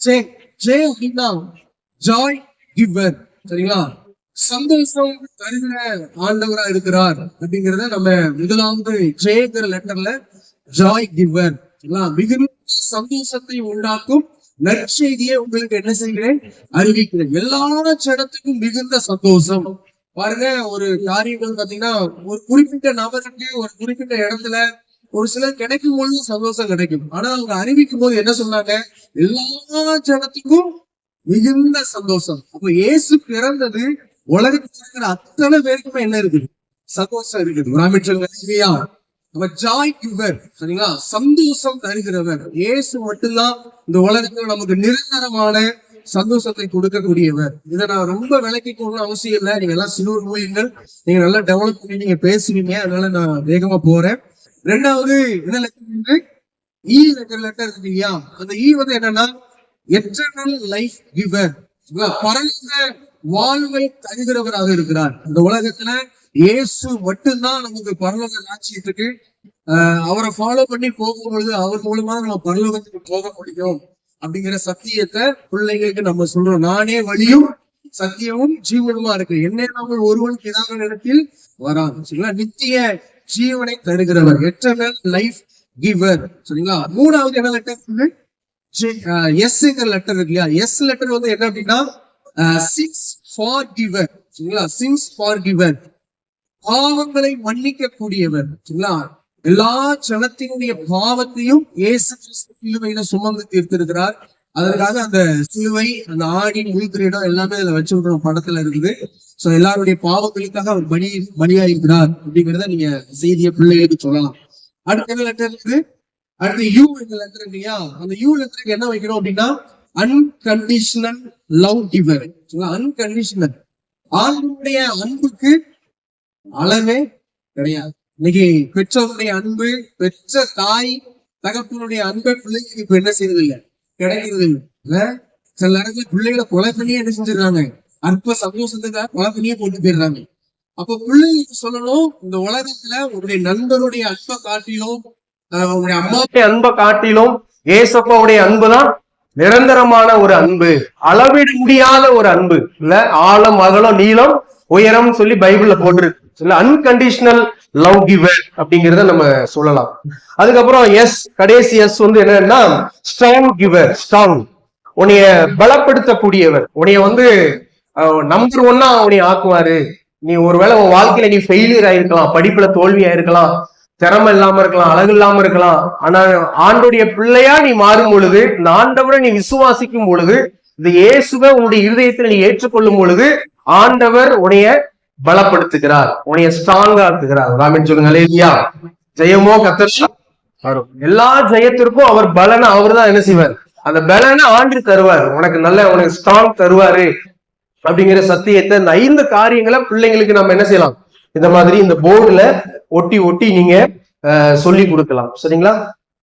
ஜெய் ஜெய் அப்படின்னா Joy giver சரிங்களா? சந்தோஷம் தருகிற ஆண்டவரா இருக்கிறார் அப்படிங்கிறத நம்ம முதலாவது ஜேங்கிற லெட்டர்ல ஜாய் கிவர் சரிங்களா? மிகுந்த சந்தோஷத்தை உண்டாக்கும் நற்செய்தியை உங்களுக்கு என்ன செய்கிறேன்? அறிவிக்கிறேன். எல்லா சடத்துக்கும் மிகுந்த சந்தோஷம். பாருங்க ஒரு காரியங்கள் பாத்தீங்கன்னா ஒரு குறிப்பிட்ட நபருக்கு ஒரு குறிப்பிட்ட இடத்துல ஒரு சிலர் கிடைக்கும் பொழுது சந்தோஷம் கிடைக்கும். ஆனா அவங்க அறிவிக்கும் போது என்ன சொன்னாங்க? எல்லா ஜனத்துக்கும் மிகுந்த சந்தோஷம். அப்ப இயேசு பிறந்தது உலகத்தில் இருக்கிற அத்தனை பேருக்குமே என்ன இருக்குது? சந்தோஷம் இருக்குது. ராமிட் நம்ம ஜாய் கிவர் சரிங்களா? சந்தோஷம் தருகிறவர். இயேசு மட்டும்தான் இந்த உலகத்துல நமக்கு நிரந்தரமான சந்தோஷத்தை கொடுக்கக்கூடியவர். இதை நான் ரொம்ப விளக்கி கொள்ளணும் அவசியம் இல்லை. நீங்க எல்லாம் சிலூர் மூலியங்கள் நீங்க நல்லா டெவலப் பண்ணி நீங்க பேசுவீங்க. அதனால நான் வேகமா போறேன். ரெண்டாவது என்ன லெட்டர் வந்து இ லெட்டர் லெட்டர் இருக்கு இல்லையா? அந்த இ வந்து என்னன்னா எட்டர்னல் லைஃப் கிவர் பரந்த வாழ்வை தருகிறவராக இருக்கிறார். இந்த உலகத்துல இயேசு மட்டும்தான் நமக்கு பரலோக ராட்சியத்துக்கு ஆஹ் அவரை ஃபாலோ பண்ணி போகும் பொழுது அவர் மூலமா நம்ம பரலோகத்துக்கு போக முடியும். அப்படிங்கிற சத்தியத்தை பிள்ளைங்களுக்கு நம்ம சொல்றோம். நானே வழியும் சத்தியமும் ஜீவனுமா இருக்கு. என்ன நம்ம ஒருவன் பிதான இடத்தில் வரான் சரிங்களா? நித்திய ஜீவனை தருகிறவர். எட்டர்னல் லைஃப் கிவர் சரிங்களா? மூணாவது என்ன லெட்டர் எஸ்ங்கிற லெட்டர் இருக்கு இல்லையா? எஸ் லெட்டர் வந்து என்ன அப்படின்னா சிக்ஸ் ஃபார் கிவர் சரிங்களா? சிக்ஸ் ஃபார் கிவர் பாவங்களை மன்னிக்க கூடியவர் சரிங்களா? எல்லா ஜனத்தினுடைய பாவத்தையும் இயேசு கிறிஸ்து சிலுவையில சுமந்து தீர்த்திருக்கிறார். அதற்காக அந்த சிலுவை அந்த ஆடின் முழுக்கிரீடம் எல்லாமே அதுல விடுற படத்துல இருக்குது. சோ எல்லாருடைய பாவங்களுக்காக அவர் பலி பலியாயிருக்கிறார் அப்படிங்கறத நீங்க செய்தியை பிள்ளைகளுக்கு சொல்லலாம். அடுத்த என்ன லெட்டர் இருக்குது அடுத்து யூ என்ற லெட்டர் இல்லையா? அந்த யூ லெட்டருக்கு என்ன வைக்கணும் அப்படின்னா அன்கண்டிஷனல் லவ் கிவர் அன்கண்டிஷனல் ஆண்களுடைய அன்புக்கு அளவே கிடையாது. இன்னைக்கு பெற்றோருடைய அன்பு பெற்ற தாய் தகப்பனுடைய அன்பை பிள்ளைக்கு இப்ப என்ன செய்யறது கிடைக்குது. சில நேரத்துல பிள்ளைகளை கொலை பண்ணியே என்ன செஞ்சிடறாங்க? அற்ப சந்தோஷத்துக்காக கொலை பண்ணியே போட்டு போயிடுறாங்க. அப்ப பிள்ளைங்களுக்கு சொல்லணும் இந்த உலகத்துல உங்களுடைய நண்பருடைய அன்பை காட்டிலும் ஆஹ் உங்களுடைய அம்மாவுடைய அன்பை காட்டிலும் ஏசப்பாவுடைய அன்புதான் நிரந்தரமான ஒரு அன்பு. அளவிட முடியாத ஒரு அன்பு. இல்ல ஆழம் அகலம் நீளம் உயரம் சொல்லி பைபிள்ல போட்டிருக்கு இல்ல அன்கண்டிஷனல் லவ் கிவர் அப்படிங்கறத நம்ம சொல்லலாம். அதுக்கப்புறம் எஸ் கடைசி எஸ் வந்து என்னன்னா ஸ்ட்ராங் கிவர் ஸ்ட்ராங் உன்னைய பலப்படுத்தக்கூடியவர். உன்னைய வந்து நம்பர் ஒன்னா உன்னை ஆக்குவாரு. நீ ஒருவேளை உன் வாழ்க்கையில நீ ஃபெயிலியர் ஆயிருக்கலாம் படிப்புல தோல்வி ஆயிருக்கலாம் திறமை இல்லாம இருக்கலாம் அழகு இல்லாம இருக்கலாம். ஆனா ஆண்டுடைய பிள்ளையா நீ மாறும் பொழுது இந்த ஆண்டவரை நீ விசுவாசிக்கும் பொழுது இந்த இயேசுவை உன்னுடைய இருதயத்தில் நீ ஏற்றுக்கொள்ளும் பொழுது ஆண்டவர் உன்னைய பலப்படுத்துகிறார் உனைய ஸ்ட்ராங்கா ஆக்குகிறார். ராமின் சொல்லுங்களே இல்லையா ஜெயமோ கத்தர் வரும். எல்லா ஜெயத்திற்கும் அவர் பலனை அவர் தான் என்ன செய்வார்? அந்த பலனை ஆண்டு தருவார். உனக்கு நல்ல உனக்கு ஸ்ட்ராங் தருவாரு. அப்படிங்கிற சத்தியத்தை இந்த ஐந்து காரியங்களை பிள்ளைங்களுக்கு நம்ம என்ன செய்யலாம்? இந்த மாதிரி இந்த போர்டுல ஒட்டி ஒட்டி நீங்க சொல்லி கொடுக்கலாம். சரிங்களா?